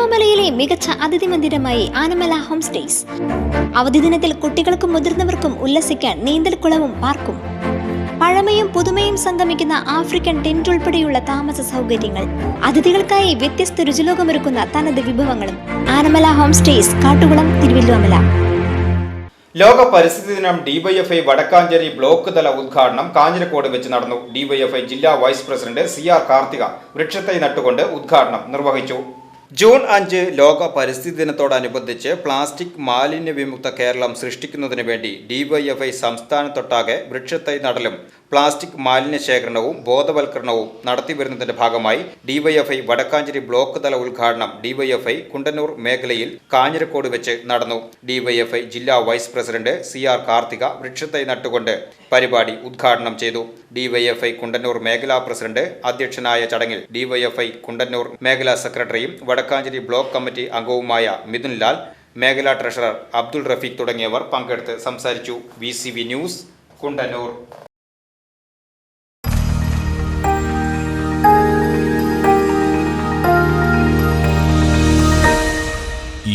തിരുവല്ലോമലയിലെ മികച്ച അതിഥി മന്ദിരമായി Anamala home stays. അവധി ദിനത്തിൽ കുട്ടികൾക്കും മുതിർന്നവർക്കും ഉല്ലസിക്കാൻ നീന്തൽക്കുളവും പാർക്കും. പഴമയും പുതുമയും സംഗമിക്കുന്ന ആഫ്രിക്കൻ ടെന്റ് ഉൾപ്പെടെയുള്ള താമസ സൗകര്യങ്ങൾ. അതിഥികൾക്കായി വ്യത്യസ്ത രുചിലോകമൊരുക്കുന്ന തനത് വിഭവങ്ങളും. ആനമല ഹോം സ്റ്റേസ് കാട്ടുകുളം തിരുവല്ലോമല ലോക പരിസ്ഥിതി ദിനം ഡിവൈഎഫ്ഐ വടക്കാഞ്ചേരി ബ്ലോക്ക് തല ഉദ്ഘാടനം കാഞ്ഞിരക്കോട് വെച്ച് നടന്നു ഡിവൈഎഫ്ഐ ജില്ലാ vice president C R Karthika വൃക്ഷത്തൈ നട്ടുകൊണ്ട് ഉദ്ഘാടനം നിർവഹിച്ചു. ജൂൺ അഞ്ച് ലോക പരിസ്ഥിതി ദിനത്തോടനുബന്ധിച്ച് പ്ലാസ്റ്റിക് മാലിന്യ വിമുക്ത കേരളം സൃഷ്ടിക്കുന്നതിന് വേണ്ടി ഡിവൈഎഫ്ഐ സംസ്ഥാനത്തൊട്ടാകെ വൃക്ഷത്തൈ നടലും പ്ലാസ്റ്റിക് മാലിന്യ ശേഖരണവും ബോധവൽക്കരണവും നടത്തിവരുന്നതിന്റെ ഭാഗമായി ഡിവൈഎഫ്ഐ വടക്കാഞ്ചേരി ബ്ലോക്ക് തല ഉദ്ഘാടനം ഡിവൈഎഫ്ഐ കുണ്ടന്നൂർ മേഖലയിൽ കാഞ്ഞിരക്കോട് വെച്ച് നടന്നു. ഡിവൈഎഫ്ഐ ജില്ലാ vice president C R Karthika വൃക്ഷത്തൈ നട്ടുകൊണ്ട് പരിപാടി ഉദ്ഘാടനം ചെയ്തു. ഡിവൈഎഫ്ഐ കുണ്ടന്നൂർ മേഖലാ പ്രസിഡന്റ് അധ്യക്ഷനായ ചടങ്ങിൽ ഡിവൈഎഫ്ഐ കുണ്ടന്നൂർ മേഖലാ സെക്രട്ടറിയും വടക്കാഞ്ചേരി ബ്ലോക്ക് കമ്മിറ്റി അംഗവുമായ മിഥുൻ ലാൽ മേഖലാ ട്രഷറർ അബ്ദുൾ റഫീഖ് തുടങ്ങിയവർ പങ്കെടുത്ത് സംസാരിച്ചു. V News Kundannoor.